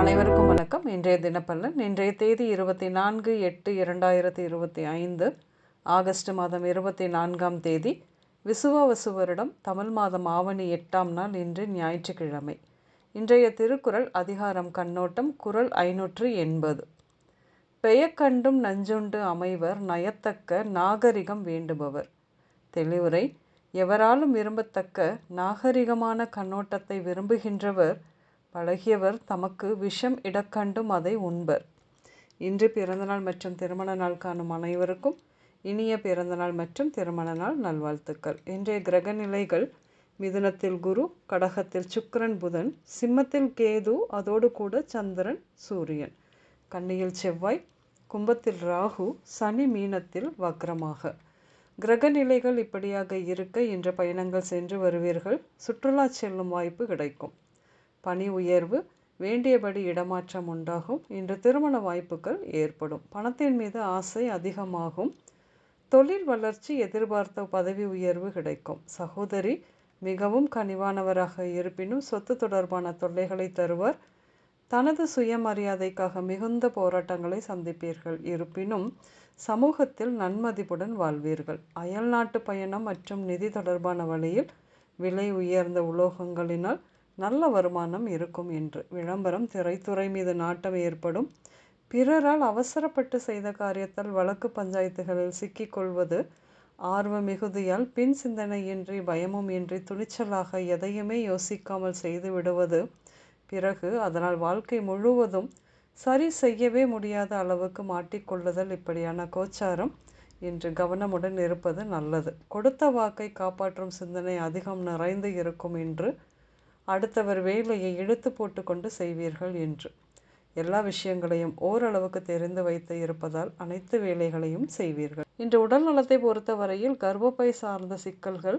அனைவருக்கும் வணக்கம். இன்றைய தினப்பலன் இன்றைய தேதி இருபத்தி நான்கு எட்டு இரண்டாயிரத்தி இருபத்தி ஐந்து ஆகஸ்ட் மாதம் இருபத்தி நான்காம் தேதி விசுவாவசு வருடம் தமிழ் மாதம் ஆவணி எட்டாம் நாள் இன்று ஞாயிற்றுக்கிழமை. இன்றைய திருக்குறள் அதிகாரம் கண்ணோட்டம் குறள் ஐநூற்று எண்பது. பெயக்கண்டும் நஞ்சுண்டு அமைவர் நயத்தக்க நாகரிகம் வேண்டுபவர். தெளிவுரை எவராலும் விரும்பத்தக்க நாகரிகமான கண்ணோட்டத்தை விரும்புகின்றவர் பழகியவர் தமக்கு விஷம் இடக்கண்டும் அதை உண்பர். இன்று பிறந்தநாள் மற்றும் திருமண நாள் காணும் அனைவருக்கும் இனிய பிறந்தநாள் மற்றும் திருமண நாள் நல்வாழ்த்துக்கள். இன்றைய கிரக நிலைகள் மிதுனத்தில் குரு கடகத்தில் சுக்கரன் புதன் சிம்மத்தில் கேது அதோடு கூட சந்திரன் சூரியன். கன்னியில் செவ்வாய் கும்பத்தில் ராகு சனி மீனத்தில் வக்ரமாக. கிரக நிலைகள் இப்படியாக இருக்க இன்று பயணங்கள் சென்று வருவீர்கள். சுற்றுலா செல்லும் வாய்ப்பு கிடைக்கும். பணி உயர்வு வேண்டியபடி இடமாற்றம் உண்டாகும். இன்று திருமண வாய்ப்புகள் ஏற்படும். பணத்தின் மீது ஆசை அதிகமாகும். தொழில் வளர்ச்சி எதிர்பார்த்த பதவி உயர்வு கிடைக்கும். சகோதரி மிகவும் கனிவானவராக இருப்பினும் சொத்து தொடர்பான தொல்லைகளை தருவார். தனது சுயமரியாதைக்காக மிகுந்த போராட்டங்களை சந்திப்பீர்கள். இருப்பினும் சமூகத்தில் நன்மதிப்புடன் வாழ்வீர்கள். அயல்நாட்டு பயணம் மற்றும் நிதி தொடர்பான வழியில் விலை உயர்ந்த உலோகங்களினால் நல்ல வருமானம் இருக்கும் என்று. விளம்பரம் திரைத்துறை மீது நாட்டம் ஏற்படும். பிறரால் அவசரப்பட்டு செய்த காரியத்தால் வழக்கு பஞ்சாயத்துகளில் சிக்கிக்கொள்வது ஆர்வ மிகுதியால் பின் சிந்தனையின்றி பயமும் இன்றி துணிச்சலாக எதையுமே யோசிக்காமல் செய்து விடுவது. பிறகு அதனால் வாழ்க்கை முழுவதும் சரி செய்யவே முடியாத அளவுக்கு மாட்டிக்கொள்ளுதல் இப்படியான கோச்சாரம். என்று கவனமுடன் இருப்பது நல்லது. கொடுத்த வாக்கை காப்பாற்றும் சிந்தனை அதிகம் நிறைந்து இருக்கும் என்று அடுத்தவர் வேலையை இழுத்து போட்டுக்கொண்டு செய்வீர்கள் என்று. எல்லா விஷயங்களையும் ஓரளவுக்கு தெரிந்து வைத்து இருப்பதால் அனைத்து வேலைகளையும் செய்வீர்கள். இன்று உடல் நலத்தை பொறுத்தவரையில் கர்ப்பப்பை சார்ந்த சிக்கல்கள்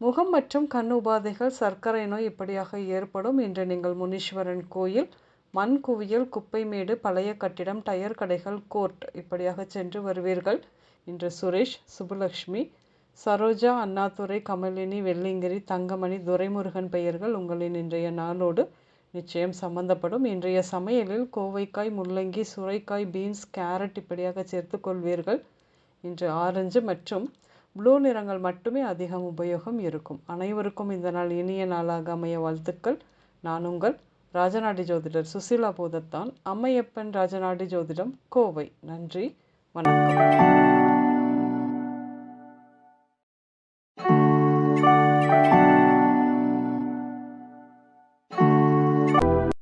முகம் மற்றும் கண் உபாதைகள் சர்க்கரை நோய் இப்படியாக ஏற்படும். இன்று நீங்கள் முனீஸ்வரன் கோயில் மண் குவியல் குப்பைமேடு பழைய கட்டிடம் டயர் கடைகள் கோர்ட் இப்படியாக சென்று வருவீர்கள். இன்று சுரேஷ் சுப்புலக்ஷ்மி சரோஜா அண்ணாதுரை கமலினி வெள்ளிங்கிரி தங்கமணி துரைமுருகன் பெயர்கள் உங்களின் இன்றைய நாளோடு நிச்சயம் சம்பந்தப்படும். இன்றைய சமையலில் கோவைக்காய் முள்ளங்கி சுரைக்காய் பீன்ஸ் கேரட் இப்படியாக சேர்த்து கொள்வீர்கள். இன்று ஆரஞ்சு மற்றும் ப்ளூ நிறங்கள் மட்டுமே அதிகம் உபயோகம் இருக்கும். அனைவருக்கும் இந்த நாள் இனிய நாளாக அமைய வாழ்த்துக்கள். நான் உங்கள் ராஜநாடி ஜோதிடர் சுசீலா போதத்தான். அம்மையப்பன் ராஜநாடி ஜோதிடம் கோவை. நன்றி. வணக்கம். Thank you.